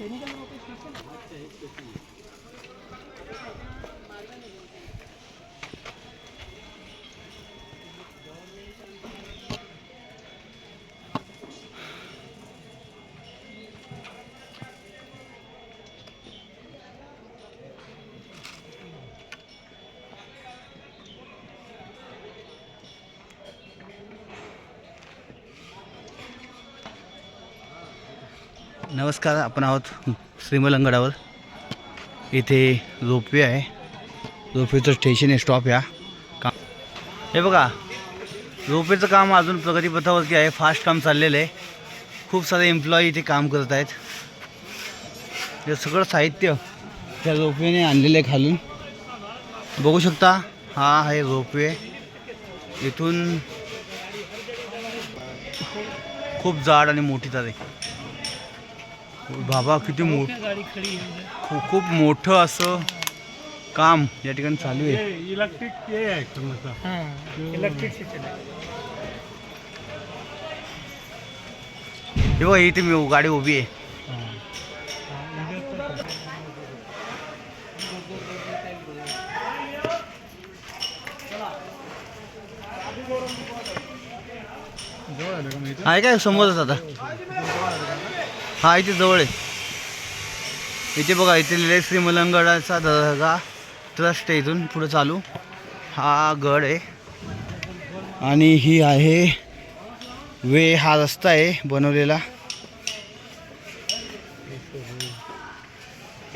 等一下，我给你说说。नमस्कार आपण आहोत श्रीमलंगडावर इथे रोपवे आहे. रोपवेचं स्टेशन आहे स्टॉप या. का हे बघा रोपवेचं काम अजून प्रगतीपथावरती आहे. फास्ट काम चाललेलं आहे. खूप सारे एम्प्लॉई इथे काम करत आहेत. हे सगळं साहित्य त्या रोपवेने आणलेलं आहे खालून. बघू शकता हा आहे रोपवे इथून खूप जाड आणि मोठी तारीख बाबा किती मोठ गाड़ी खड़ी है खूप खूप मोठं असं काम या ठिकाणी चालू आहे. इलेक्ट्रिक इलेक्ट्रिक हे बघा इथे मी गाडी उभी आहे. आहे काय समोरच आता? हा इथे जवळ आहे इथे बघा इथे लिहिले श्री मलंगडाचा दर्गा ट्रस्ट आहे इथून पुढे चालू हा गड आहे आणि ही आहे वे हा रस्ता आहे बनवलेला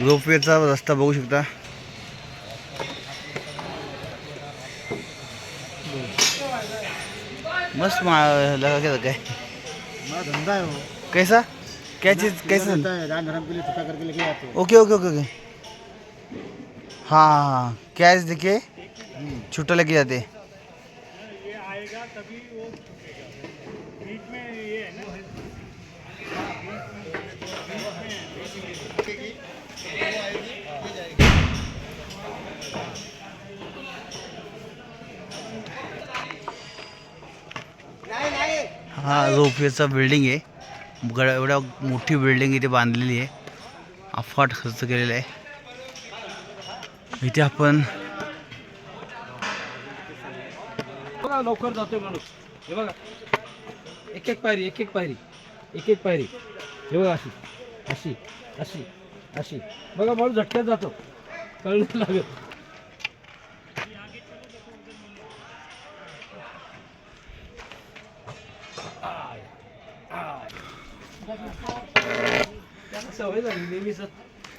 रोपवेचा रस्ता बघू शकता मस्त मा काय कैसा क्या चीज़ कैसा रहता है? दान धर्म के लिए छुट्टा करके लेके आते हैं। Okay okay okay okay. हाँ हाँ हाँ। कैश देके छुट्टा लेके जाते। ये आएगा तभी वो बीच में ये है। ना हा रोपवेचा बिल्डिंग आहे गड एवढ्या मोठी बिल्डिंग इथे बांधलेली आहे. अफाट खर्च केलेला आहे. इथे आपण बघा लवकर जातोय माणूस. हे बघा. एक एक पायरी एक एक पायरी. एक एक पायरी. हे बघा अशी. अशी अशी अशी. बघा माणूस झटक्यात जातो. कळलं लागेल. सवय झाली नेहमीच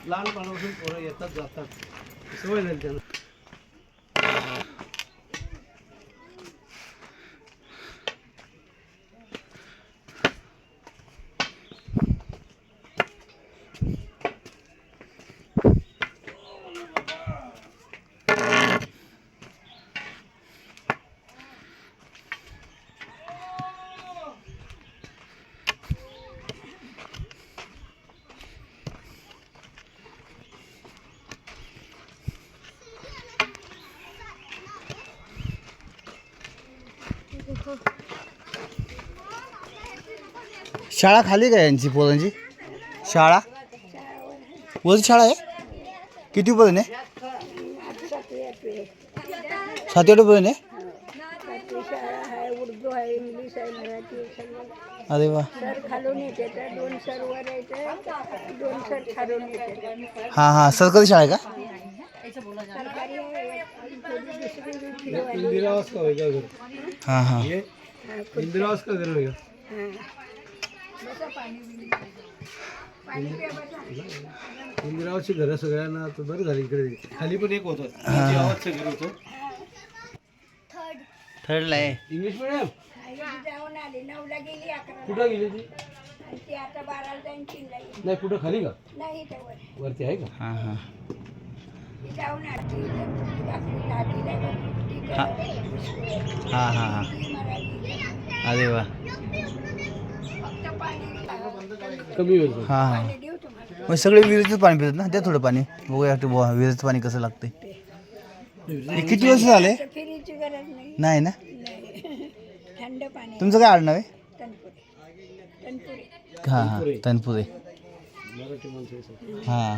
लहानपणापासून पोरं येतात जातात. सवय झाली त्यांना. शाळा खाली काय यांची पोरांची शाळा? पोरांची शाळा आहे? किती पर्यंत आहे? सात आठ पर्यंत आहे? शाळा आहे उर्दू आहे इंग्लिश आहे मराठी आहे सगळं अरे वा. सर खालून येते तर दोन सर वर येते दोन सर खालून येते हां. हां सरकारी शाळा आहे का? हां. हां इंदिरा का घर सगळ्यांना तर बरं झाली इकडे. खाली पण एक होतं. आवासचं घर होतं. थर्डला आहे. English medium? जाऊन आली. नऊला गेली अकरा कुठं गेली ती? आता बाराला तीनला नाही कुठं? खाली का? नाही वर. वरती आहे का? हां हां. ती जाऊन आली. ती बाकी दादीला ती हा. हां हां हां. ती अरे वा. कमी होईल हां हां. मग सगळे विहिरीचं पाणी पितात ना? द्या थोडं पाणी. बघूया ते बुवा विहिरीचं पाणी कसं लागते किती वर्ष झाले? तर फिरीची गरज नाही नाही ना? नाही थंड पाणी तुमचं काय आडनाव आहे? तनपुरे. तनपुरे. हां हां तनपुरे हां.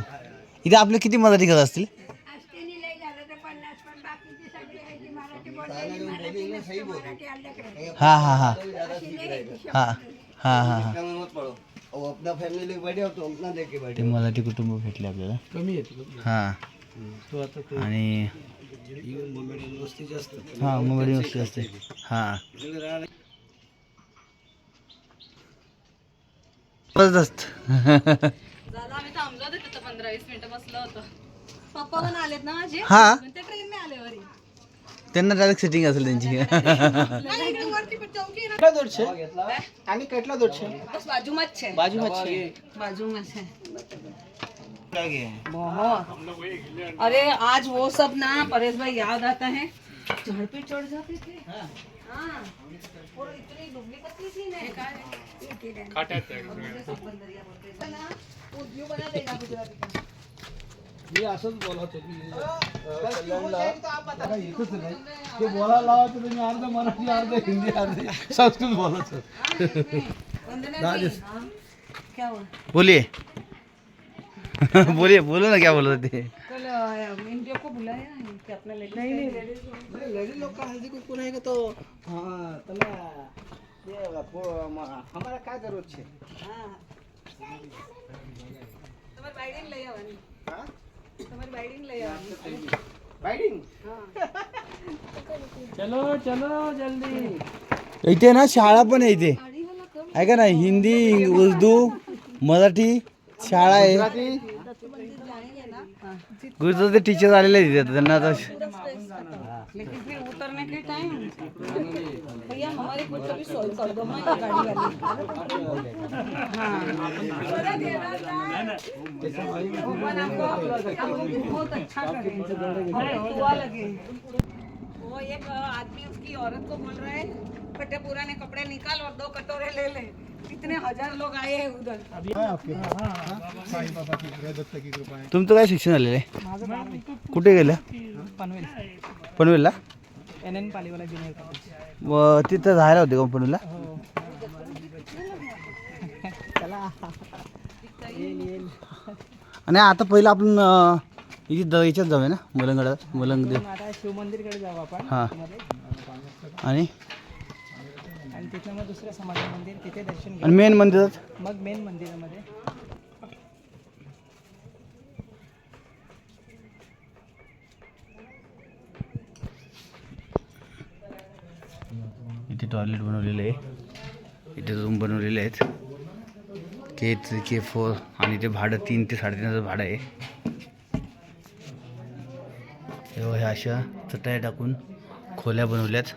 इथे आपले किती मराठी घर असतील? असतेनी लय झालं तर पन्नास पण बाकीची सगळी आहे ती मराठी बोललेली मराठी नसते मराठी आल्याकडे हां हां हां. अशी लय आहे ती हां हां हां. हां. अपना फैमिली बैठे हो तो अपना लेके बैठे ते मराठी कुटुंब भेटले आपल्याला. कमी येते हां. तो आता ते आणि वस्ती जास्त. हां मुंबई वस्ती असते हां. जबरदस्त. दादा आम्ही थांबलो होतो तिथं पंधरा वीस मिनिटं बसलो होतो. पप्पा पण आलेत ना माझे? हां. पण ते ट्रेनने आले वरी. त्यांना डायरेक्ट सेटिंग असेल त्यांची. કેટલા દૂર છે अरे आज वो सब ना परेश भाई याद आता है. चढ़ पे चढ़ जाते थे. हाँ। हाँ। और इतनी पतली थी ना. बना देगा मी असंच बोलत होतो येतच नाही ते बोलायला लावत होते मी अर्ध मराठी अर्ध तो हिंदी अर्ध संस्कृत बोलत होतो बोलिए। बोलिए बोलो ना क्या बोल रहे थे। लेडीज़ लोग का हल्दी कुछ नहीं तो। हाँ हमारा क्या ज़रूरत है। हाँ। तुम्हारे बाइडेन ले आवानी हाँ? चलो चलो जल्दी इथे ना शाळा पण आहे इथे. ऐका ना हिंदी उर्दू मराठी शाळा आहे. गुजराती? टीचर आलेले आहेत तिथे त्यांना आता लेकिन फिर उतरने के टाइम भैया हमारे कुछ भी सोल्व कर दो मैं गाड़ी वाली। हाँ। आपको बहुत अच्छा लगे। वो एक आदमी उसकी औरत को बोल रहा है फटे पुराने कपड़े निकाल और दो कटोरे ले ले। कितने हजार लोग आए हैं उधर। तुमचं काय शिक्षण झालेलं आहे कुठे गेलं? पनवेल. पनवेलला? N N Paliwala junior college व तिथं राहायला होते का पनवेलला? आणि आता पहिलं आपण इथे द याच्यात जाऊया ना मलंगडात. मलंगदेव. आता शिव मंदिरकडे जाऊ आपण. हां. आणि? आणि तिथनं मग दुसरं समाधी मंदिर तिथे दर्शन आणि मेन मंदिरात मग मेन मंदिरामध्ये. इथे टॉयलेट बनवलेलं आहे. इथे रूम बनवलेले आहेत. के थ्री के फोर आणि ते भाडं तीन ते साडेतीनचं भाडं आहे. तेव्हा ह्या अशा चटाया टाकून खोल्या बनवल्यात.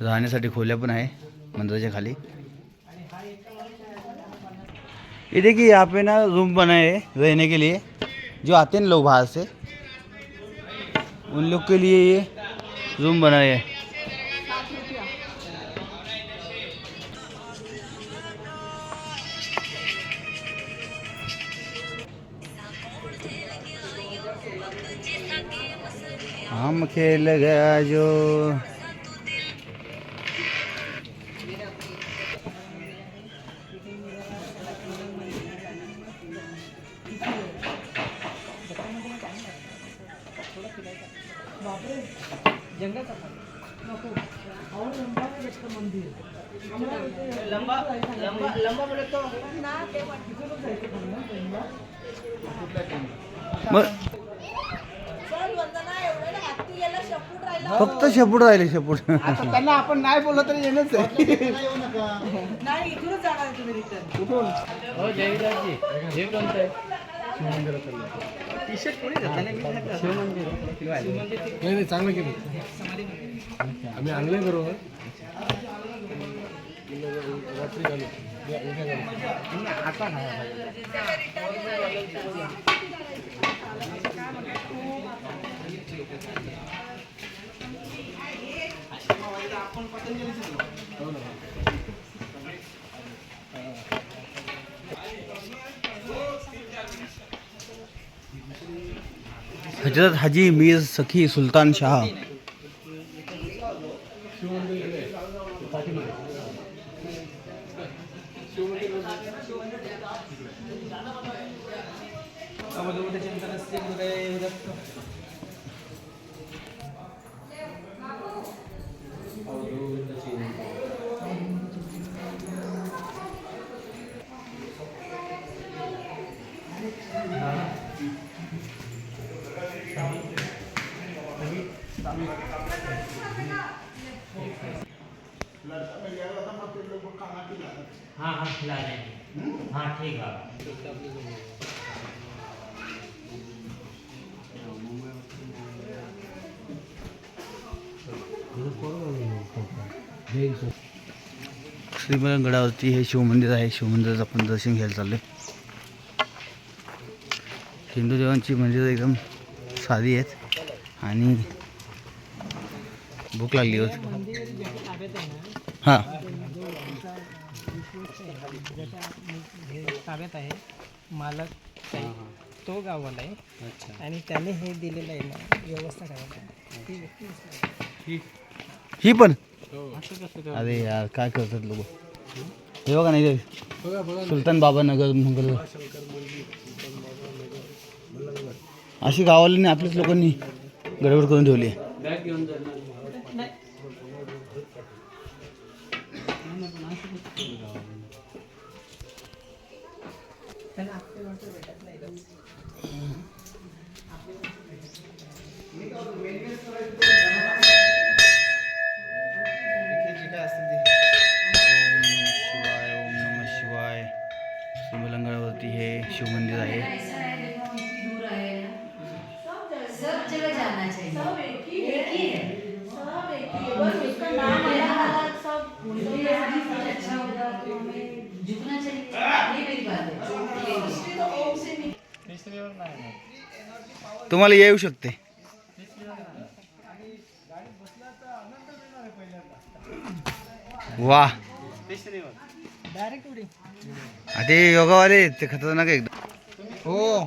राहण्यासाठी खोल्या पण आहे, मंदिराच्या खाली. ये देखिए यहाँ पे ना रूम बनाए रहने के लिए, जो आते हैं लोग बाहर से, उन लोग के लिए ये रूम बनाए है। हम खेल गया जो फक्त शेपूट राहिले शेपूट. त्यांना आपण नाही बोललो तरी येणंच आहे. नाही इथूनच जाणार आहे तुम्ही रिटर्न कुठून हो जयदासजी हे कोणतं आहे टी शर्ट कोणी शिवमंदिर. नाही नाही चांगलं केलं. आम्ही आणलंय बरोबर रात्री आता हजरत हाजी मीर सखी सुलतान शाह हाँ ठीक श्रीमंगडावरती हे शिवमंदिर आहे. शिवमंदिराचं आपण दर्शन घ्यायला चाललोय. हिंदू देवांची मंदिरं एकदम साधी आहेत. आणि भूक लागली होती. हां. ज्याच्या हे ताब्यात आहे. मालक तो गावाला आहे. आणि त्याने हे दिलेलं आहे ना व्यवस्था करायला. ती व्यक्ती ही. पण? अरे यार काय करतात लोक? हे बघा नाही सुलतान बाबा नगर मंगल अशी गावाला आपल्याच लोकांनी गडबड करून ठेवली आहे. పెట్టట్లేదు. तुम्हाला येऊ शकते. वा ते योगावाले ते खतरनाक एकदम. हो.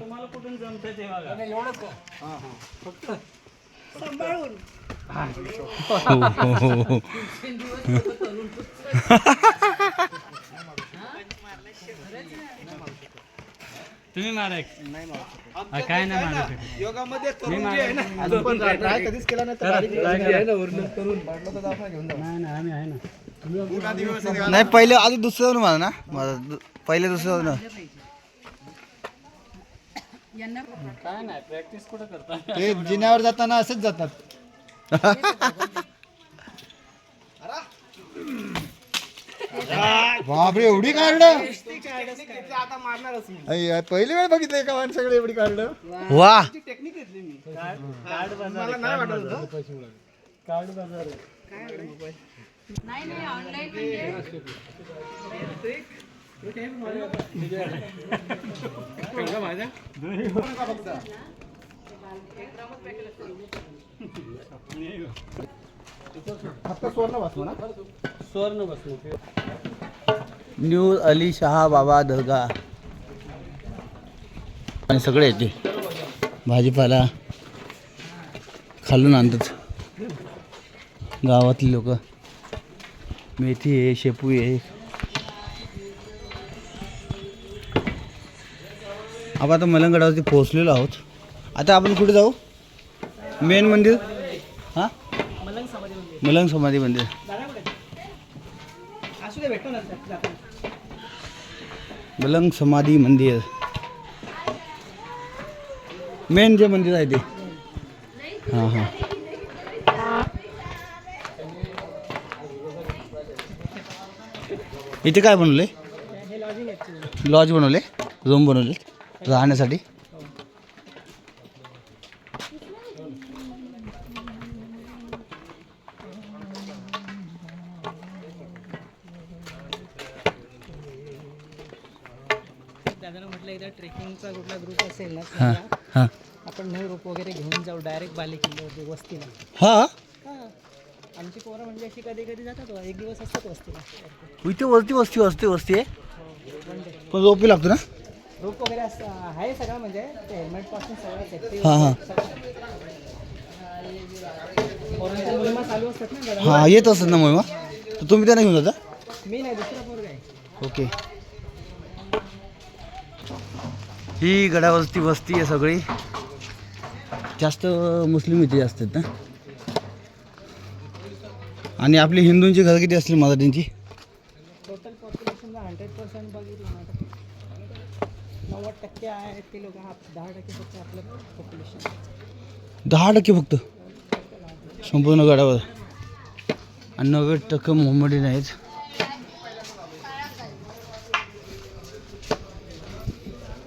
हो. तुम्ही मारा काय नाही मारू योगामध्ये तरुण जे आहे ना. अजून पण ट्राय कधीच केला नाही. तर बारीक आहे ना वाटलं तर घेऊन नाही पहिले आधी दुसरं मला ना. माझा दु- पहिले दुसरं ना. ते जिन्यावर जाताना असंच जातात. बापरे एवढी पहिली वेळ बघितलं एका माणसाकडे एवढी काढ वा. मला नाही वाटत होतं. नाही नाही ऑनलाईन म्हणजे फक्त स्वर्ण बसतो ना. न्यू अली शहा बाबा दर्गा आणि सगळे येते भाजीपाला खालून आणतात. गावातली लोक. मेथी आहे शेपू आहे. आपण आता मलंगडावरती पोहोचलेलो आहोत. आता आपण कुठे जाऊ? मेन मंदिर? हां? मलंग समाधी मंदिर मलंग समाधी मंदिर दादा कुठे असू दे भेटतो ना जातो बलंग समाधी मंदिर. मेन जे मंदिर आहे ते. हां हां. इथे काय बनवले लॉज बनवले रूम बनवले राहण्यासाठी? दादाला म्हटलं एकदा ट्रेकिंगचा कुठला ग्रुप असेल ना हां हां. आपण नऊ रोप वगैरे घेऊन जाऊ डायरेक्ट बाले किल्ल्यावरती वस्तीला. हां? हां. आमची पोरं म्हणजे अशी कधी कधी जातात बा, एक दिवस असतात वस्तीला. इथे वरती वस्ती वस्ती वस्ती आहे? वन डे पण रोपी लागतो ना? रोप वगैरे असं आहे सगळं म्हणजे ते हेल्मेटपासून सगळं सेफ्टी हां हां. पोरांच्या मुलीमा चालू असतात ना. हां येत असत ना मग? तर तुम्ही त्यांना घेऊन जाता? मी नाही दुसरा पोरगा आहे. ओके. ही गडावरची वस्ती आहे सगळी. जास्त मुस्लिम इथे असतात ना. आणि आपली हिंदूंची घरं किती असतील मराठींची टोटल पॉप्युलेशनला हंड्रेड पर्सेंट बघितलं ना तर नव्वद टक्के आहेत ते लोक दहा टक्के फक्त आपलं पॉप्युलेशन दहा टक्के फक्त. संपूर्ण गडावर. आणि नव्वद टक्के मोहम्मदीन आहेत.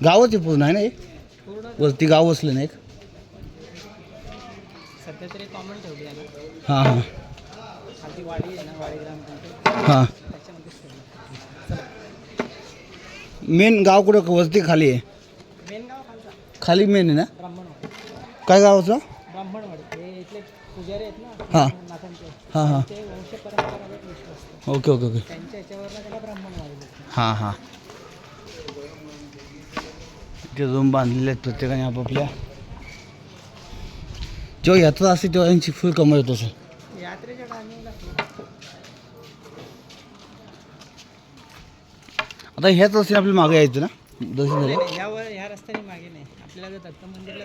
गावच आहे पूर्ण आहे ना हे? वरती गाव असलं ना एक सध्या तरी कॉमन ठेवली आहे हां हां. खालती वाडी आहे ना वाडी ग्रामपंचायत हां. त्याच्यामध्येच ठेवली मेन गाव कुठं? वरती खाली आहे? मेन गाव खालचा. खाली मेन आहे ना? ब्राह्मणवाडी. काय गावाचं ब्राह्मणवाडी. हे इथले पुजारी आहेत ना हां. नाथांचे. हां हां. ते वंश परंपरागत विश्वास ओके ओके ओके. त्यांच्या याच्यावरनं त्याला ब्राह्मणवाडी बोलतात हां हां. इथे रूम बांधलेले आहेत प्रत्येकाने आपापल्या. जेव्हा यात्रा असते तेव्हा यांची फुल कमर येत टायमिंगला आता ह्याच रस्त्याने आपल्या मागे यायचं ना? दर्शन झालं. ह्या रस्त्याने मागे नाही. आपल्याला दत्त मंदिरला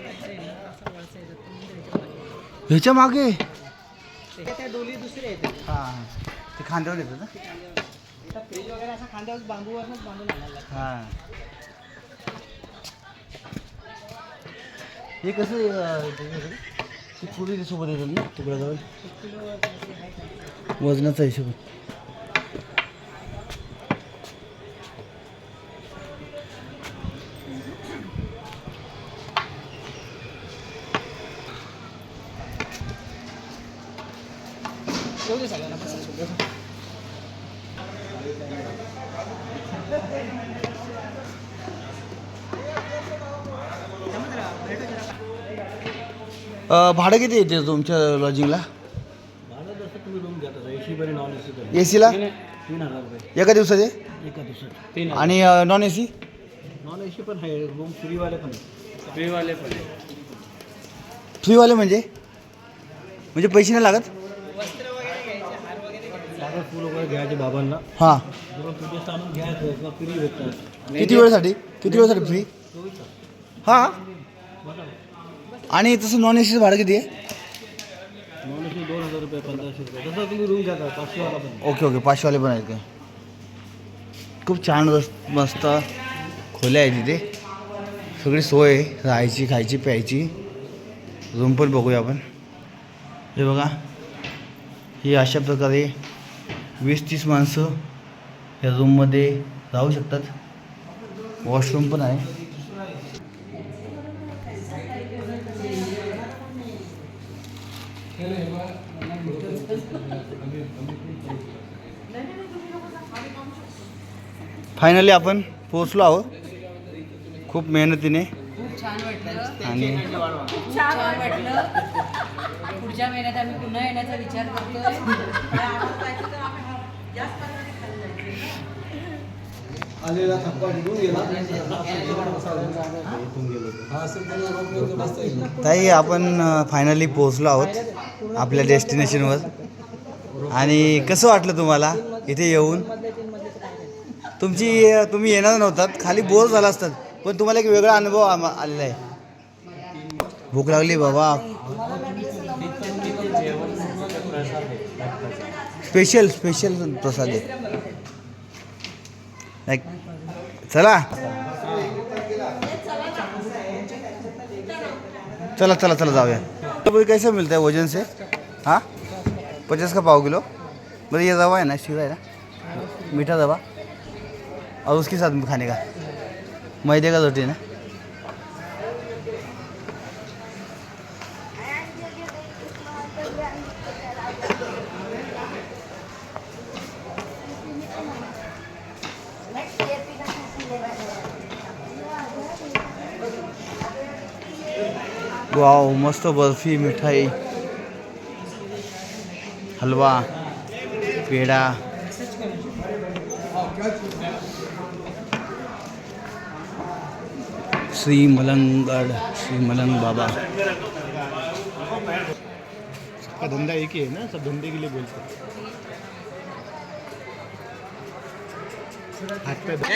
ह्याच्या मागे? ते त्या डोली दुसऱ्या येतात हां ते खांद्यावर येतं ना? आता फ्रीज वगैरे असं खांद्यावर बांबूवरच बांधून हां. हे कसं अं, ते सोबत येतात ना तुकडा वजनाचा हिशोब. येऊ सगळ्यांना भाडं किती येते तुमच्या लॉजिंगला भाडं जसं तुम्ही रूम घेता ए सीमध्ये नॉन ए सी ए सीला तीन हजार रुपये. एका दिवसाचे? एका दिवसात तीन आणि non A C non A C पण आहे रूम फ्रीवाले पण आहे. फ्रीवाले पण आहे. फ्रीवाले म्हणजे? म्हणजे पैसे नाही लागत? साधं फुल वगैरे घ्यायचे बाबांना. हां. जेव्हा तुझे सामान घ्यायचं किंवा फ्री भेटतात. किती वेळेसाठी? किती वेळेसाठी फ्री हां? आणि तसं नॉन ए सीचं भाडं किती आहे? नॉन दोन हजार रुपये पंधराशे रुपये. जसं तुम्ही रूम घेता पाचशेवाला पण. आहे. Okay okay. पाचशेवाले पण आहेत काय खूप छान रस मस्त खोल्या आहे तिथे सगळी सोय आहे. राहायची खायची प्यायची. रूम पण बघूया आपण. हे बघा. ही अशा प्रकारे वीस तीस माणसं या रूममध्ये राहू शकतात. वॉशरूम पण आहे. फायनली आपण पोचलो आहोत. खूप मेहनतीने. खूप छान वाटलं. आणि खूप छान वाटलं. पुढच्या महिन्यात आम्ही पुन्हा येण्याचा विचार करतोय. आलेला थप्पा निघून गेला. ताई आपण फायनली पोहोचलो आहोत आपल्या डेस्टिनेशनवर आणि कसं वाटलं तुम्हाला इथे येऊन? तुमची तुम्ही येणार नव्हतात खाली बोर झाला असतात पण तुम्हाला एक वेगळा अनुभव आम- आलेला आहे. भूक लागली बाबा. स्पेशल स्पेशल प्रसाद आहे. चला. चला चला चला जाऊया. तो कैसा मिलता है वजन से? हाँ? पचास का पाव किलो? बरं ये रवा आहे ना शिरा आहे ना? मीठा रवा और उसके साथ में खाने का। मैदे का रोटी ना? वाव मस्त बर्फी मिठाई हलवा पेढा श्री मलंगगढ़ श्री मलंग बाबा. सबका धंधा एक ही है ना? सब धंधे के लिए बोलते हैं।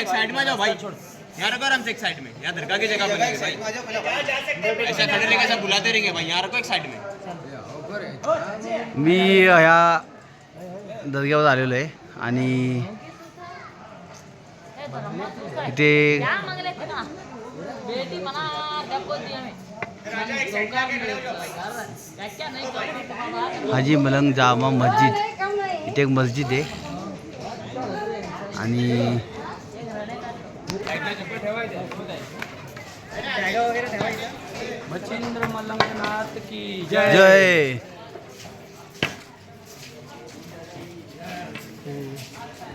एक साइड में जाओ भाई। यहाँ रखो आराम से एक साइड में। यहाँ दरगाह की जगह बनेगी भाई। ऐसा खड़े रहेंगे ऐसा बुलाते रहेंगे भाई। यहाँ रखो एक साइड में। मी ह्या दर्ग्यावर आलेलो आहे आणि इथे हाजी मलंग जामा मस्जिद। इथे एक मस्जिद आहे आणि मच्छिंद्र मल्लंगनाथ की जय। जय।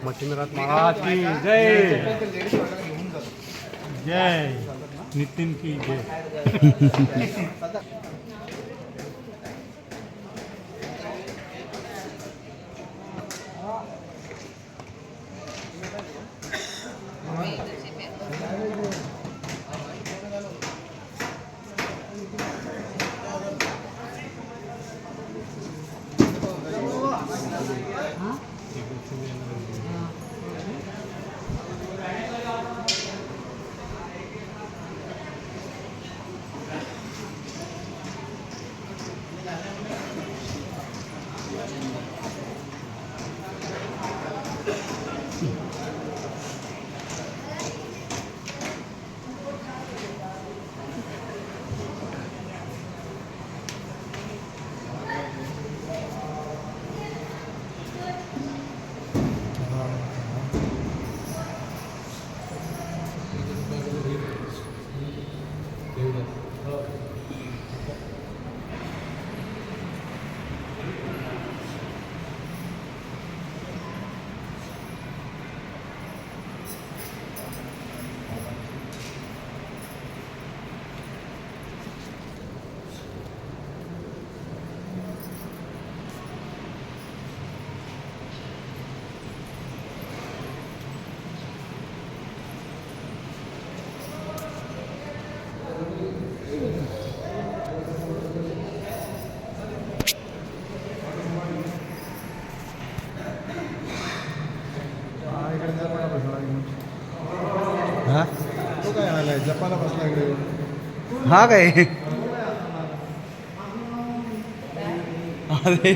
मच्छिंद्रनाथ महाराज की जय। जय। नितिन की जय हा हा काय अरे।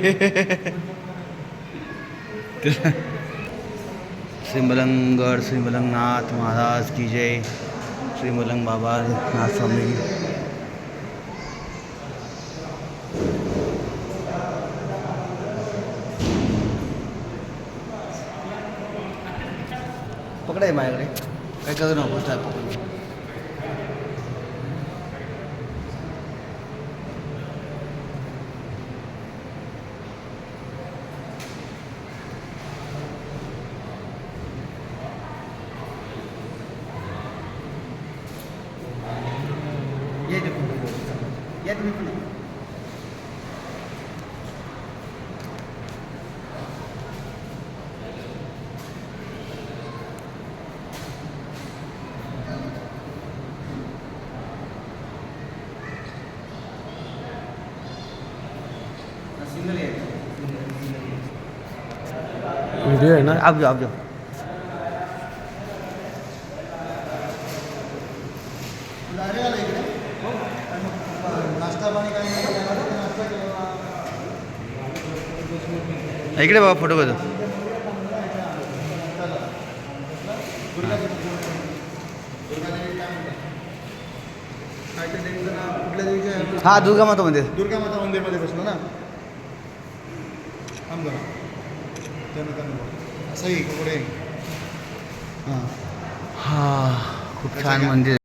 श्री मलंगगड श्री मलंगनाथ महाराज की जय। श्री मलंग बाबा नाथ स्वामी पकडाय माझ्याकडे काय करू नको चाल पकड या तुम्ही पण व्हिडिओ आहे ना आप जाओ आप जाओ इकडे बाबा फोटो घेतो हा. दुर्गा माता मंदिर दुर्गा माता मंदिरमध्ये बसलो ना. त्यांना असंही पुढे हां खूप छान मंदिर